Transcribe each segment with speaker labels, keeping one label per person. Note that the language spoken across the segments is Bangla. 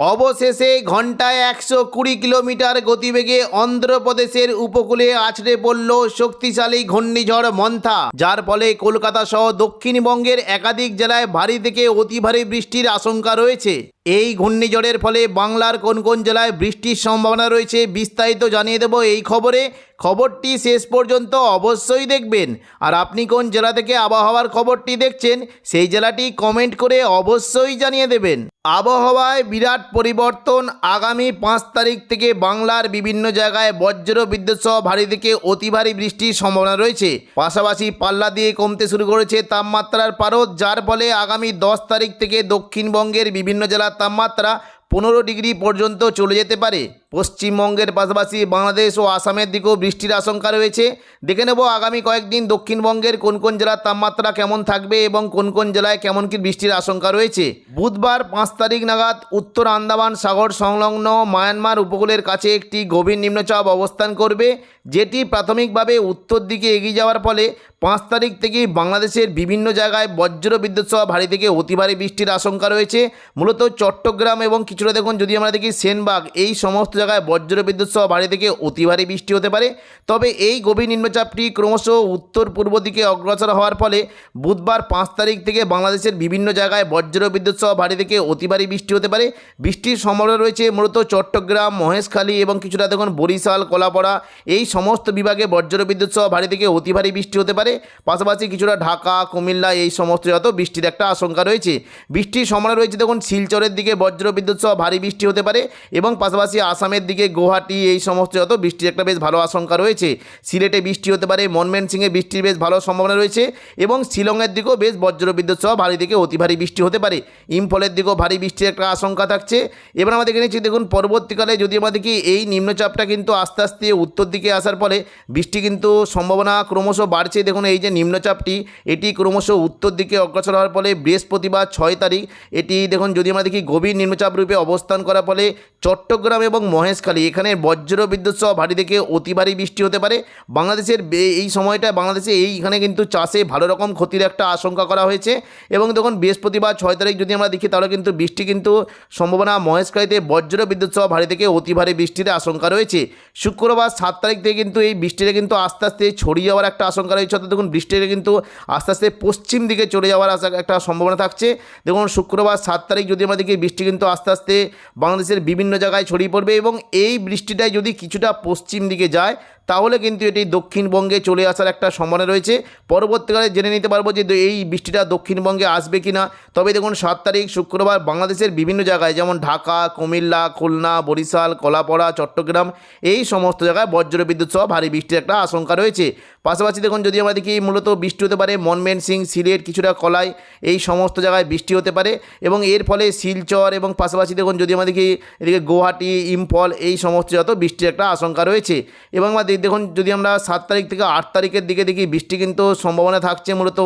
Speaker 1: অবশেষে ঘন্টায় একশো কুড়ি কিলোমিটার গতিবেগে অন্ধ্রপ্রদেশের উপকূলে আছড়ে পড়ল শক্তিশালী ঘূর্ণিঝড় মন্থা, যার ফলে কলকাতা সহ দক্ষিণবঙ্গের একাধিক জেলায় ভারী থেকে অতি ভারী বৃষ্টির আশঙ্কা রয়েছে। এই ঘূর্ণিঝড়ের ফলে বাংলার কোন কোন জেলায় বৃষ্টির সম্ভাবনা রয়েছে বিস্তারিত জানিয়ে দেব এই খবরে। খবরটি শেষ পর্যন্ত অবশ্যই দেখবেন। আর আপনি কোন জেলা থেকে আবহাওয়ার খবরটি দেখছেন, সেই জেলাটি কমেন্ট করে অবশ্যই জানিয়ে দেবেন। আবহাওয়ায় বিরাট পরিবর্তন আগামী পাঁচ তারিখ থেকে বাংলার বিভিন্ন জায়গায় বজ্র বিদ্যুৎ সহ ভারী থেকে অতি ভারী বৃষ্টির সম্ভাবনা রয়েছে। পাশাপাশি পাল্লা দিয়ে কমতে শুরু করেছে তাপমাত্রার পারদ, যার ফলে আগামী দশ তারিখ থেকে দক্ষিণবঙ্গের বিভিন্ন জেলার তাপমাত্রা পনেরো ডিগ্রি পর্যন্ত চলে যেতে পারে। পশ্চিমবঙ্গের পাশাপাশি বাংলাদেশ ও আসামের দিকেও বৃষ্টির আশঙ্কা রয়েছে। দেখে নেব আগামী কয়েকদিন দক্ষিণবঙ্গের কোন কোন জেলার তাপমাত্রা কেমন থাকবে এবং কোন কোন জেলায় কেমন কি বৃষ্টির আশঙ্কা রয়েছে। বুধবার পাঁচ তারিখ নাগাদ উত্তর আন্দামান সাগর সংলগ্ন মায়ানমার উপকূলের কাছে একটি গভীর নিম্নচাপ অবস্থান করবে, যেটি প্রাথমিকভাবে উত্তর দিকে এগিয়ে যাওয়ার ফলে পাঁচ তারিখ থেকেই বাংলাদেশের বিভিন্ন জায়গায় বজ্র বিদ্যুৎ সহ ভারী থেকে অতি ভারী বৃষ্টির আশঙ্কা রয়েছে। মূলত চট্টগ্রাম এবং কিছুটা দেখুন যদি আমরা দেখি সেনবাগ, এই সমস্ত জায়গায় বজ্র বিদ্যুৎ সহ ভারী থেকে অতি ভারী বৃষ্টি হতে পারে। তবে এই গভীর নিম্নচাপটি ক্রমশ উত্তর পূর্ব দিকে অগ্রসর হওয়ার ফলে বুধবার পাঁচ তারিখ থেকে বাংলাদেশের বিভিন্ন জায়গায় বজ্র বিদ্যুৎ সহ ভারী থেকে অতি ভারী বৃষ্টি হতে পারে। বৃষ্টির সম্ভাবনা রয়েছে মূলত চট্টগ্রাম, মহেশখালী এবং কিছুটা দেখুন বরিশাল, কলাপাড়া। এই সমস্ত বিভাগে বজ্র বিদ্যুৎ সহ ভারী থেকে অতি ভারী বৃষ্টি হতে পারে। পাশাপাশি কিছুটা ঢাকা, কুমিল্লা এই সমস্ত যত বৃষ্টির একটা আশঙ্কা রয়েছে। বৃষ্টির সম্ভাবনা রয়েছে দেখুন শিলচরের দিকে বজ্র বিদ্যুৎ সহ ভারী বৃষ্টি হতে পারে এবং পাশাপাশি আসামের দিকে গুয়াহাটি, এই সমস্ত যত বৃষ্টির একটা বেশ ভালো আশঙ্কা রয়েছে। সিলেটে বৃষ্টি হতে পারে মনমেন সিংয়ে বৃষ্টির বেশ ভালো সম্ভাবনা রয়েছে এবং শিলংয়ের দিকেও বেশ বজ্র বিদ্যুৎ সহ ভারী থেকে অতি ভারী বৃষ্টি হতে পারে। ইম্ফলের দিকেও ভারী বৃষ্টির একটা আশঙ্কা থাকছে। এবার আমরা দেখে নিচ্ছি, দেখুন, পরবর্তীকালে যদি দেখি, এই নিম্নচাপটা কিন্তু আস্তে আস্তে উত্তর দিকে আসার ফলে বৃষ্টি কিন্তু সম্ভাবনা ক্রমশ বাড়ছে। দেখুন, এই যে নিম্নচাপটি, এটি ক্রমশ উত্তর দিকে অগ্রসর হওয়ার ফলে বৃহস্পতিবার ছয় তারিখ, এটি, দেখুন, যদি আমরা দেখি, গভীর নিম্নচাপ রূপে অবস্থান করার ফলে চট্টগ্রাম এবং মহেশখালী। এখানে বজ্র বিদ্যুৎ সহ ভারী থেকে অতি ভারী বৃষ্টি হতে পারে। বাংলাদেশের এই সময়টা বাংলাদেশে এইখানে কিন্তু চাষে ভালো রকম ক্ষতির একটা আশঙ্কা করা হয়েছে। এবং দেখুন, বৃহস্পতিবার ছয় তারিখ যদি আমরা দেখি, তাহলে কিন্তু বৃষ্টি কিন্তু সম্ভাবনা মহেশখালীতে বজ্র বিদ্যুৎ সহ ভারী থেকে অতি ভারী বৃষ্টির আশঙ্কা রয়েছে। শুক্রবার সাত তারিখ থেকে কিন্তু এই বৃষ্টিটা কিন্তু আস্তে আস্তে ছড়িয়ে যাওয়ার একটা আশঙ্কা রয়েছে। অর্থাৎ দেখুন বৃষ্টিটা কিন্তু আস্তে আস্তে পশ্চিম দিকে চলে যাওয়ার একটা সম্ভাবনা থাকছে। দেখুন, শুক্রবার সাত তারিখ যদি আমরা দেখি, বৃষ্টি কিন্তু আস্তে আস্তে বাংলাদেশের বিভিন্ন জায়গায় ছড়িয়ে পড়বে এবং এই বৃষ্টিটাই যদি কিছুটা পশ্চিম দিকে যায় তাহলে কিন্তু এটি দক্ষিণবঙ্গে চলে আসার একটা সম্ভাবনা রয়েছে। পরবর্তীকালে জেনে নিতে পারব যে এই বৃষ্টিটা দক্ষিণবঙ্গে আসবে কি না তবে দেখুন, সাত তারিখ শুক্রবার বাংলাদেশের বিভিন্ন জায়গায় যেমন ঢাকা, কুমিল্লা, খুলনা, বরিশাল, কলাপাড়া, চট্টগ্রাম এই সমস্ত জায়গায় বজ্র বিদ্যুৎ সহ ভারী বৃষ্টির একটা আশঙ্কা রয়েছে। পাশাপাশি দেখুন, যদি আমরা দেখি মূলত বৃষ্টি হতে পারে মনমেন সিং, সিলেট, কিছুটা কলাই এই সমস্ত জায়গায় বৃষ্টি হতে পারে এবং এর ফলে শিলচর এবং পাশাপাশি দেখুন, যদি আমরা দেখি এদিকে গুয়াহাটি, ইম্ফল এই সমস্ত যত বৃষ্টির একটা আশঙ্কা রয়েছে এবং আমাদের দেখুন, যদি আমরা সাত তারিখ থেকে আট তারিখের দিকে দেখি, বৃষ্টি কিন্তু সম্ভাবনা থাকছে মূলত।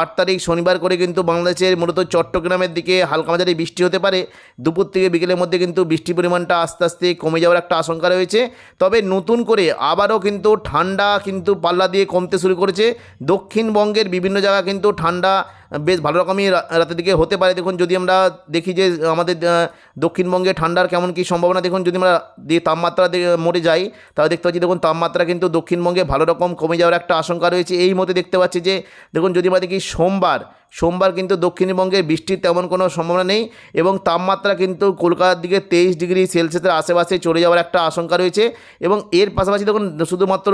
Speaker 1: আট তারিখ শনিবার করে কিন্তু বাংলাদেশের মূলত চট্টগ্রামের দিকে হালকা মাঝারি বৃষ্টি হতে পারে। দুপুর থেকে বিকেলের মধ্যে কিন্তু বৃষ্টির পরিমাণটা আস্তে আস্তে কমে যাওয়ার একটা আশঙ্কা রয়েছে। তবে নতুন করে আবারও কিন্তু ঠান্ডা কিন্তু পাল্লা দিয়ে কমতে শুরু করেছে। দক্ষিণবঙ্গের বিভিন্ন জায়গা কিন্তু ঠান্ডা বেশ ভালো রকমই রাতের দিকে হতে পারে। দেখুন, যদি আমরা দেখি যে, আমাদের দক্ষিণবঙ্গে ঠান্ডার কেমন কী সম্ভাবনা, দেখুন, যদি আমরা দিয়ে তাপমাত্রা মরে যাই, তাহলে দেখতে পাচ্ছি, দেখুন, তাপমাত্রা কিন্তু দক্ষিণবঙ্গে ভালো রকম কমে যাওয়ার একটা আশঙ্কা রয়েছে। এই মতে দেখতে পাচ্ছি যে, দেখুন, যদি আমরা দেখি সোমবার সোমবার কিন্তু দক্ষিণবঙ্গে বৃষ্টির তেমন কোনো সম্ভাবনা নেই এবং তাপমাত্রা কিন্তু কলকাতার দিকে তেইশ ডিগ্রি সেলসিয়াসের আশেপাশে চলে যাওয়ার একটা আশঙ্কা রয়েছে এবং এর পাশাপাশি দেখুন শুধুমাত্র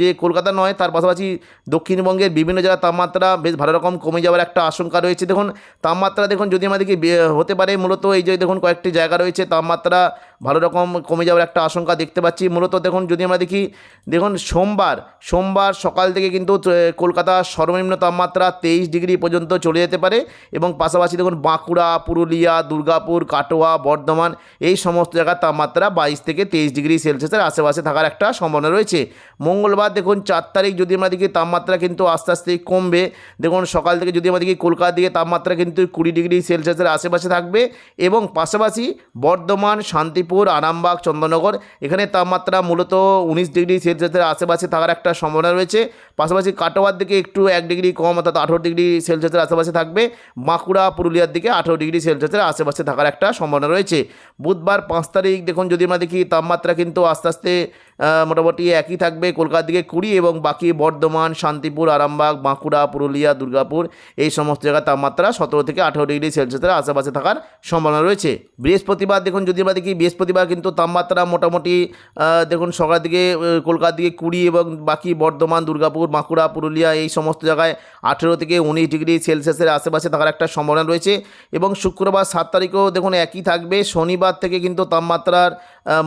Speaker 1: যে কলকাতা নয়, তার পাশাপাশি দক্ষিণবঙ্গের বিভিন্ন জায়গার তাপমাত্রা বেশ ভালো রকম কমে যাওয়ার একটা আশঙ্কা রয়েছে। দেখুন, তাপমাত্রা দেখুন যদি আমাদেরকে হতে পারে, মূলত এই যে দেখুন কয়েকটি জায়গা রয়েছে, তাপমাত্রা ভালো রকম কমে যাওয়ার একটা আশঙ্কা দেখতে পাচ্ছি। মূলত দেখুন, যদি আমরা দেখি, দেখুন সোমবার সোমবার সকাল থেকে কিন্তু কলকাতার সর্বনিম্ন তাপমাত্রা তেইশ ডিগ্রি পর্যন্ত চলে যেতে পারে এবং পাশাপাশি দেখুন বাঁকুড়া, পুরুলিয়া, দুর্গাপুর, কাটোয়া, বর্ধমান, এই সমস্ত জায়গার তাপমাত্রা বাইশ থেকে তেইশ ডিগ্রি সেলসিয়াসের আশেপাশে থাকার একটা সম্ভাবনা রয়েছে। মঙ্গলবার দেখুন চার তারিখ যদি আমরা দেখি, তাপমাত্রা কিন্তু আস্তে আস্তে কমবে। দেখুন সকাল থেকে যদি আমরা দেখি, কলকাতার দিকে তাপমাত্রা কিন্তু কুড়ি ডিগ্রি সেলসিয়াসের আশেপাশে থাকবে এবং পাশাপাশি বর্ধমান, শান্তিপুর শান্তিপুর আরামবাগ চন্দ্রনগর এখানে তাপমাত্রা মূলত উনিশ ডিগ্রি সেলসিয়াসের আশেপাশে থাকার একটা সম্ভাবনা রয়েছে। পাশাপাশি কাটোয়ার দিকে একটু এক ডিগ্রি কম, অর্থাৎ আঠেরো ডিগ্রি সেলসিয়াসের আশেপাশে থাকবে। বাঁকুড়া, পুরুলিয়ার দিকে আঠেরো ডিগ্রি সেলসিয়াসের আশেপাশে থাকার একটা সম্ভাবনা রয়েছে। বুধবার পাঁচ তারিখ, দেখুন, যদি আমরা দেখি, তাপমাত্রা কিন্তু আস্তে আস্তে মোটামুটি একই থাকবে কলকাতার দিকে কুড়ি এবং বাকি বর্ধমান, শান্তিপুর, আরামবাগ, বাঁকুড়া, পুরুলিয়া, দুর্গাপুর, এই সমস্ত জায়গার তাপমাত্রা সতেরো থেকে আঠেরো ডিগ্রি সেলসিয়াসের আশেপাশে থাকার সম্ভাবনা রয়েছে। বৃহস্পতিবার, দেখুন, যদি আমরা দেখি বৃহস্পতিবার কিন্তু তাপমাত্রা মোটামুটি দেখুন সকাল দিকে কলকাতার দিকে কুড়ি এবং বাকি বর্ধমান, দুর্গাপুর, বাঁকুড়া, পুরুলিয়া এই সমস্ত জায়গায় আঠেরো থেকে উনিশ ডিগ্রি সেলসিয়াসের আশেপাশে থাকার একটা সম্ভাবনা রয়েছে। এবং শুক্রবার সাত তারিখেও দেখুন একই থাকবে। শনিবার থেকে কিন্তু তাপমাত্রার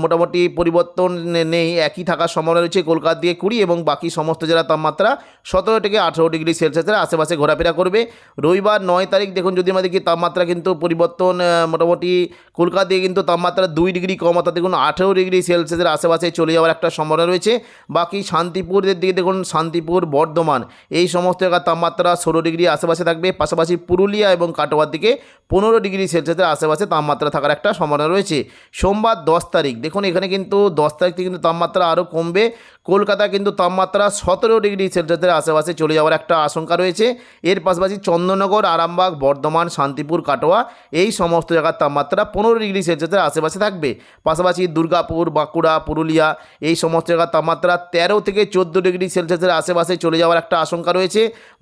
Speaker 1: মোটামুটি পরিবর্তন নেই, একই থাকার সম্ভাবনা রয়েছে কলকাতা দিয়ে কুড়ি এবং বাকি সমস্ত জেলার তাপমাত্রা সতেরো থেকে আঠেরো ডিগ্রি সেলসিয়াসের আশেপাশে ঘোরাফেরা করবে। রবিবার নয় তারিখ দেখুন যদি আমরা দেখি তাপমাত্রা কিন্তু পরিবর্তন মোটামুটি কলকাতা দিয়ে কিন্তু তাপমাত্রা দুই ডিগ্রি কম, অর্থাৎ দেখুন আঠেরো ডিগ্রি সেলসিয়াসের আশেপাশে চলে যাওয়ার একটা সম্ভাবনা রয়েছে। বাকি শান্তিপুরের দিকে দেখুন, শান্তিপুর, বর্ধমান, এই সমস্ত জায়গার তাপমাত্রা ষোলো ডিগ্রি আশেপাশে থাকবে। পাশাপাশি পুরুলিয়া এবং কাটোয়ার দিকে পনেরো ডিগ্রি সেলসিয়াসের আশেপাশে তাপমাত্রা থাকার একটা সম্ভাবনা রয়েছে। সোমবার দশ তারিখ, দেখুন এখানে কিন্তু দশ তারিখ থেকে কিন্তু তাপমাত্রা আরও কমবে। কলকাতা কিন্তু তাপমাত্রা সতেরো ডিগ্রি সেলসিয়াসের আশেপাশে চলে যাওয়ার একটা আশঙ্কা রয়েছে। এর পাশাপাশি চন্দননগর, আরামবাগ, বর্ধমান, শান্তিপুর, কাটোয়া এই সমস্ত জায়গার তাপমাত্রা পনেরো ডিগ্রি সেলসিয়াসের আশেপাশে থাকবে। পাশাপাশি দুর্গাপুর, বাঁকুড়া, পুরুলিয়া এই সমস্ত জায়গার তাপমাত্রা তেরো থেকে চোদ্দ ডিগ্রি সেলসিয়াসের আশেপাশে চলে যাওয়ার একটা আশঙ্কা রয়েছে।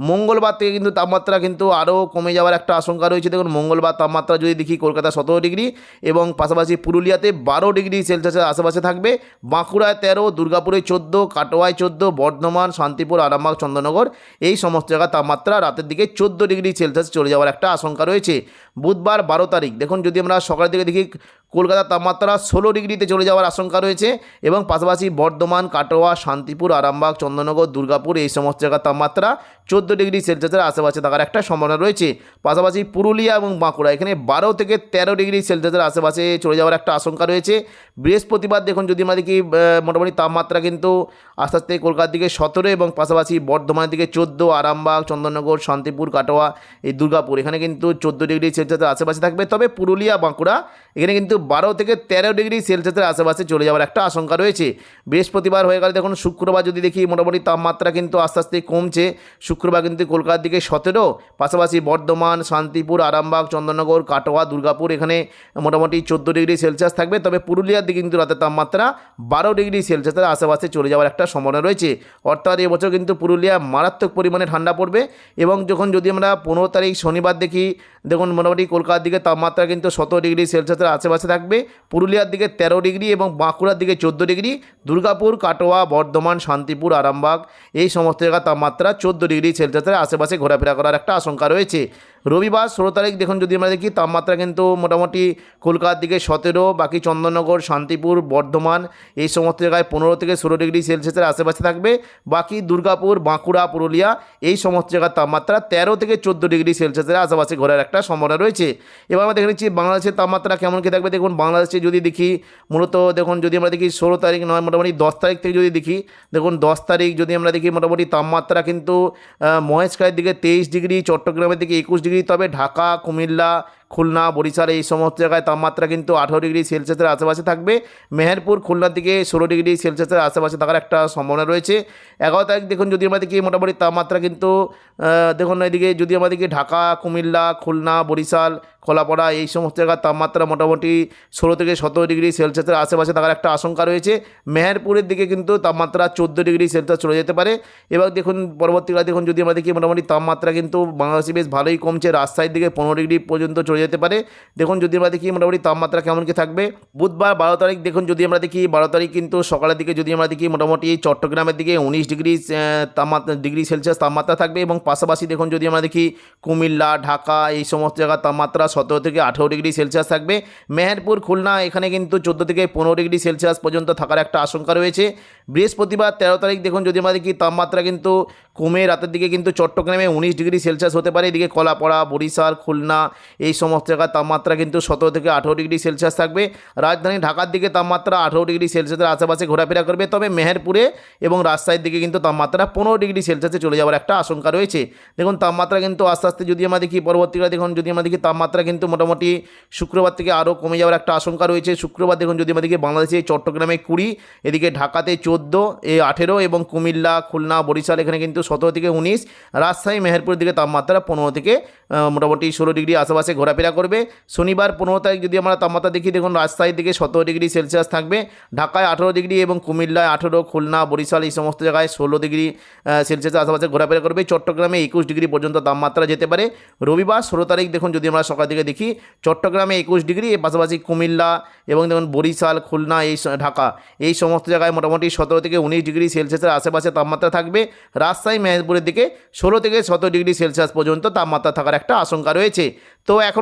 Speaker 1: মঙ্গলবার থেকে কিন্তু তাপমাত্রা কিন্তু আরও কমে যাওয়ার একটা আশঙ্কা রয়েছে। দেখুন, মঙ্গলবার তাপমাত্রা যদি দেখি কলকাতা সতেরো ডিগ্রি এবং পাশাপাশি পুরুলিয়াতে বারো ডিগ্রি সেলসিয়াসের আশেপাশে থাকবে। বাঁকুড়ায় তেরো, দুর্গাপুরে চোদ্দ কাটোয়ায় চোদ্দ, বর্ধমান, শান্তিপুর, আরামবাগ, চন্দ্রনগর, এই সমস্ত জায়গার তাপমাত্রা রাতের দিকে চোদ্দ ডিগ্রি সেলসিয়াস চলে যাওয়ার একটা আশঙ্কা রয়েছে। বুধবার বারো তারিখ, দেখুন যদি আমরা সকালের দিকে দেখি কলকাতার তাপমাত্রা ষোলো ডিগ্রিতে চলে যাওয়ার আশঙ্কা রয়েছে এবং পাশাপাশি বর্ধমান কাটোয়া শান্তিপুর আরামবাগ চন্দননগর দুর্গাপুর এই সমস্ত জায়গার তাপমাত্রা চোদ্দ ডিগ্রি সেলসিয়াসের আশেপাশে থাকার একটা সম্ভাবনা রয়েছে। পাশাপাশি পুরুলিয়া এবং বাঁকুড়া এখানে বারো থেকে তেরো ডিগ্রি সেলসিয়াসের আশেপাশে চলে যাওয়ার একটা আশঙ্কা রয়েছে। বৃহস্পতিবার দেখুন যদি দেখি আহ, মোটামুটি তাপমাত্রা কিন্তু আস্তে আস্তে কলকাতার দিকে সতেরো এবং পাশাপাশি বর্ধমানের দিকে চোদ্দ আরামবাগ চন্দননগর শান্তিপুর কাটোয়া এই দুর্গাপুর এখানে কিন্তু চোদ্দ ডিগ্রি সেলসিয়াসের আশেপাশে থাকবে। তবে পুরুলিয়া বাঁকুড়া এখানে কিন্তু বারো থেকে তেরো ডিগ্রি সেলসিয়াসের আশেপাশে চলে যাওয়ার একটা আশঙ্কা রয়েছে। বৃহস্পতিবার হয়ে গেলে দেখুন শুক্রবার যদি দেখি মোটামুটি তাপমাত্রা কিন্তু আস্তে আস্তে কমছে। শুক্রবার কিন্তু কলকাতার দিকে সতেরো, পাশাপাশি বর্ধমান, শান্তিপুর, আরামবাগ চন্দননগর কাটোয়া, দুর্গাপুর এখানে মোটামুটি চোদ্দ ডিগ্রি সেলসিয়াস থাকবে। তবে পুরুলিয়ার দিকে কিন্তু রাতের তাপমাত্রা বারো ডিগ্রি সেলসিয়াসের আশেপাশে চলে যাওয়ার একটা সম্ভাবনা রয়েছে। অর্থাৎ এবছর কিন্তু পুরুলিয়া মারাত্মক পরিমাণে ঠান্ডা পড়বে এবং যখন যদি আমরা পনেরো তারিখ শনিবার দেখি, দেখুন মোটামুটি কলকাতার দিকে তাপমাত্রা কিন্তু সতেরো ডিগ্রি সেলসিয়াসের আশেপাশে থাকবে পুরুলিয়ার দিকে তেরো ডিগ্রি এবং বাঁকুড়ার দিকে চোদ্দ ডিগ্রি, দুর্গাপুর, কাটোয়া, বর্ধমান, শান্তিপুর, আরামবাগ, এই সমস্ত জায়গার তাপমাত্রা চোদ্দ ডিগ্রি সেলসিয়াসের আশেপাশে ঘোরাফেরা করার একটা আশঙ্কা রয়েছে। রবিবার ষোলো তারিখ দেখুন যদি আমরা দেখি, তাপমাত্রা কিন্তু মোটামুটি কলকাতার দিকে সতেরো, বাকি চন্দননগর, শান্তিপুর, বর্ধমান, এই সমস্ত জায়গায় পনেরো থেকে ষোলো ডিগ্রি সেলসিয়াসের আশেপাশে থাকবে। বাকি দুর্গাপুর, বাঁকুড়া, পুরুলিয়া, এই সমস্ত জায়গার তাপমাত্রা তেরো থেকে চোদ্দ ডিগ্রি সেলসিয়াসের আশেপাশে ঘোরার একটা সম্ভাবনা রয়েছে। এবার আমরা দেখে নিচ্ছি বাংলাদেশের তাপমাত্রা কেমন কী থাকবে। দেখুন, বাংলাদেশে যদি দেখি, মূলত দেখুন যদি আমরা দেখি, ষোলো তারিখ নয়, মোটামুটি দশ তারিখ থেকে যদি দেখি, দেখুন দশ তারিখ যদি আমরা দেখি, মোটামুটি তাপমাত্রা কিন্তু মহেশখালীর দিকে তেইশ ডিগ্রি, চট্টগ্রামের দিকে একুশ ডিগ্রি তবে ঢাকা কুমিল্লা খুলনা, বরিশাল এই সমস্ত জায়গায় তাপমাত্রা কিন্তু আঠারো ডিগ্রি সেলসিয়াসের আশেপাশে থাকবে। মেহেরপুর খুলনার দিকে ষোলো ডিগ্রি সেলসিয়াসের আশেপাশে থাকার একটা সম্ভাবনা রয়েছে। এগারো তারিখ দেখুন যদি আমাদেরকে মোটামুটি তাপমাত্রা কিন্তু দেখুন এদিকে যদি দেখি ঢাকা, কুমিল্লা, খুলনা, বরিশাল, খোলাপড়া এই সমস্ত জায়গার তাপমাত্রা মোটামুটি ষোলো থেকে সতেরো ডিগ্রি সেলসিয়াসের আশেপাশে থাকার একটা আশঙ্কা রয়েছে। মেহেরপুরের দিকে কিন্তু তাপমাত্রা চোদ্দ ডিগ্রি সেলসিয়াস চলে যেতে পারে। এবার দেখুন পরবর্তীকালে দেখুন যদি দেখি মোটামুটি তাপমাত্রা কিন্তু বাংলাদেশে বেশ ভালোই কমছে, রাজশাহীর দিকে পনেরো ডিগ্রি পর্যন্ত চলে যেতে পারে। দেখুন, যদি আমরা দেখি মোটামুটি তাপমাত্রা কেমন কি থাকবে, বুধবার বারো তারিখ, দেখুন, যদি আমরা দেখি বারো তারিখ কিন্তু সকালের দিকে যদি আমরা দেখি মোটামুটি চট্টগ্রামের দিকে উনিশ ডিগ্রি তাপমাত্রা, ডিগ্রি সেলসিয়াস তাপমাত্রা থাকবে এবং পাশাপাশি দেখুন, যদি আমরা দেখি কুমিল্লা, ঢাকা, এই সমস্ত জায়গার তাপমাত্রা সতেরো থেকে আঠেরো ডিগ্রি সেলসিয়াস থাকবে। মেহেরপুর, খুলনা, এখানে কিন্তু চোদ্দ থেকে পনেরো ডিগ্রি সেলসিয়াস পর্যন্ত থাকার একটা আশঙ্কা রয়েছে। বৃহস্পতিবার তেরো তারিখ, দেখুন, যদি আমরা দেখি তাপমাত্রা কিন্তু কমে, রাতের দিকে কিন্তু চট্টগ্রামে উনিশ ডিগ্রি সেলসিয়াস হতে পারে। এদিকে কলাপাড়া, বরিশাল, খুলনা, এই সমস্ত সমস্ত জায়গায় তাপমাত্রা কিন্তু সতেরো থেকে আঠেরো ডিগ্রি সেলসিয়াস থাকবে। রাজধানী ঢাকার দিকে তাপমাত্রা আঠেরো ডিগ্রি সেলসিয়াসের আশেপাশে ঘোরাফেরা করবে। তবে মেহেরপুরে এবং রাজশাহীর দিকে কিন্তু তাপমাত্রা পনেরো ডিগ্রি সেলসিয়াসে চলে যাওয়ার একটা আশঙ্কা রয়েছে। দেখুন, তাপমাত্রা কিন্তু আস্তে আস্তে যদি আমরা দেখি পরবর্তীকালে, দেখুন, যদি আমরা দেখি তাপমাত্রা কিন্তু মোটামুটি শুক্রবার থেকে আরও কমে যাওয়ার একটা আশঙ্কা রয়েছে। শুক্রবার দেখুন, যদি আমরা দেখি বাংলাদেশে চট্টগ্রামে কুড়ি, এদিকে ঢাকাতে চোদ্দ, এ আঠেরো এবং কুমিল্লা, খুলনা, বরিশাল এখানে কিন্তু সতেরো থেকে উনিশ, রাজশাহী, মেহেরপুরের দিকে তাপমাত্রা পনেরো থেকে মোটামুটি ষোলো ডিগ্রি আশেপাশে ঘোরাফেরা করবে। শনিবার পনেরো তারিখ যদি আমরা তাপমাত্রা দেখি, দেখুন রাজশাহীর দিকে সতেরো ডিগ্রি সেলসিয়াস থাকবে, ঢাকায় আঠেরো ডিগ্রি এবং কুমিল্লায় আঠেরো, খুলনা, বরিশাল এই সমস্ত জায়গায় ষোলো ডিগ্রি সেলসিয়াসের আশেপাশে ঘোরাফেরা করবে। চট্টগ্রামে একুশ ডিগ্রি পর্যন্ত তাপমাত্রা যেতে পারে। রবিবার ষোলো তারিখ দেখুন যদি আমরা সকাল দিকে দেখি, চট্টগ্রামে একুশ ডিগ্রি, এর পাশাপাশি কুমিল্লা এবং দেখুন বরিশাল, খুলনা, এই ঢাকা এই সমস্ত জায়গায় মোটামুটি সতেরো থেকে উনিশ ডিগ্রি সেলসিয়াসের আশেপাশে তাপমাত্রা থাকবে। রাজশাহী, মেহেরপুরের দিকে ষোলো থেকে সতেরো ডিগ্রি সেলসিয়াস পর্যন্ত তাপমাত্রা থাকার একটা আশঙ্কা রয়েছে। তো